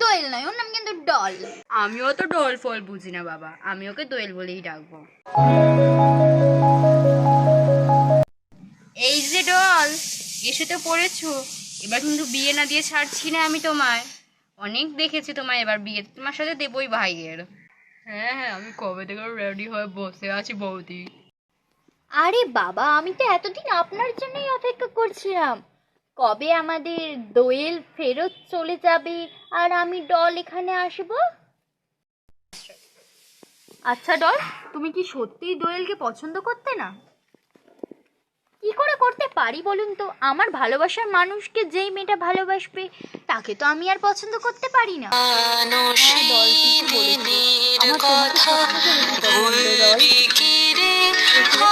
দোয়েল নয় ওর নাম কিন্তু ডল। আমিও তো ডল ফল বুঝি না বাবা। আমি ওকে দোয়েল বলেই ডাকবো। এই যে ডল এসে তো পড়েছো। এবার কিন্তু বিয়ে না দিয়ে ছাড়ছি না আমি তোমায়। অনেক দেখেছি তোমায় এবার বিয়ে তোমার সাথে দেবই ভাইয়ের। হ্যাঁ হ্যাঁ আমি কবে থেকে রেডি হয়ে বসে আছি বৌদি। আরে বাবা আমি তো এতদিন আপনার জন্যই অপেক্ষা করছিলাম। কবে আমাদের দোয়েল ফেরত চলে যাবে আর আমি ডল এখানে আসব? আচ্ছা ডল তুমি কি সত্যিই দোয়েলকে পছন্দ করতে না? কি করে করতে পারি বলুন তো? আমার ভালোবাসার মানুষকে যেই মেয়েটা ভালোবাসবে তাকে তো আমি আর পছন্দ করতে পারি না। হ্যাঁ। আমার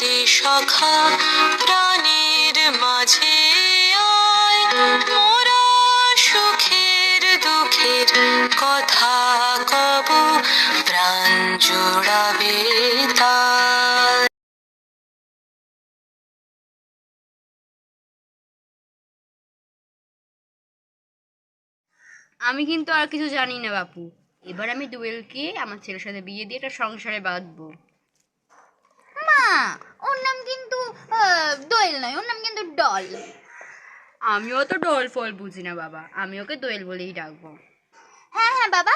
রে সখা প্রাণীর মাঝে আয়। মোরা সুখের দুঃখের কথা কব, প্রাণ জোড়াবে আমি কিন্তু আর কিছু জানি না বাপু। এবার আমি দোয়েলকে, আমার ছেলের সাথে বিয়ে দিয়ে একটা সংসারে বাঁধবো। মা ওর নাম কিন্তু দোয়েল নয় ওর নাম কিন্তু ডল। আমিও তো ডল ফল বুঝি না বাবা। আমি ওকে দোয়েল বলেই ডাকবো। হ্যাঁ হ্যাঁ বাবা।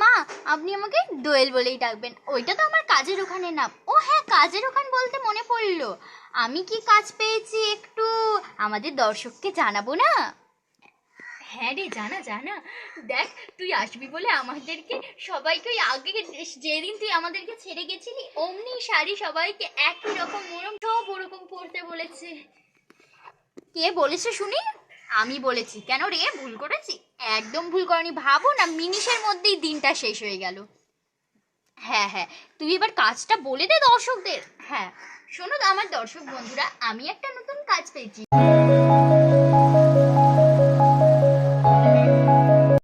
মা আপনি আমাকে দোয়েল বলেই ডাকবেন। ওইটা তো আমার কাজের ওখানে নাম। ও হ্যাঁ কাজের ওখান বলতে মনে পড়ল। আমি কি কাজ পেয়েছি একটু আমাদের দর্শককে জানাব না? হ্যাঁ রে, জানা জানা। দেখ, তুই আসবি বলে আমাদেরকে সবাইকে ওই আগে যেদিন তুই আমাদেরকে ছেড়ে গেছিলি, অমনি শাড়ি সবাইকে একই রকম ওরম, সব ওরকম পরতে বলেছে। কে বলেছে শুনি? আমি বলেছি। কেন রে? ভুল করেছি? একদম ভুল করনি। ভাবো না, মিনিশের মধ্যেই দিনটা শেষ হয়ে গেল। হ্যাঁ হ্যাঁ। তুই এবার কাজটা বলে দে দর্শকদের। হ্যাঁ। শোনো আমার দর্শক বন্ধুরা, আমি একটা নতুন কাজ পেয়েছি।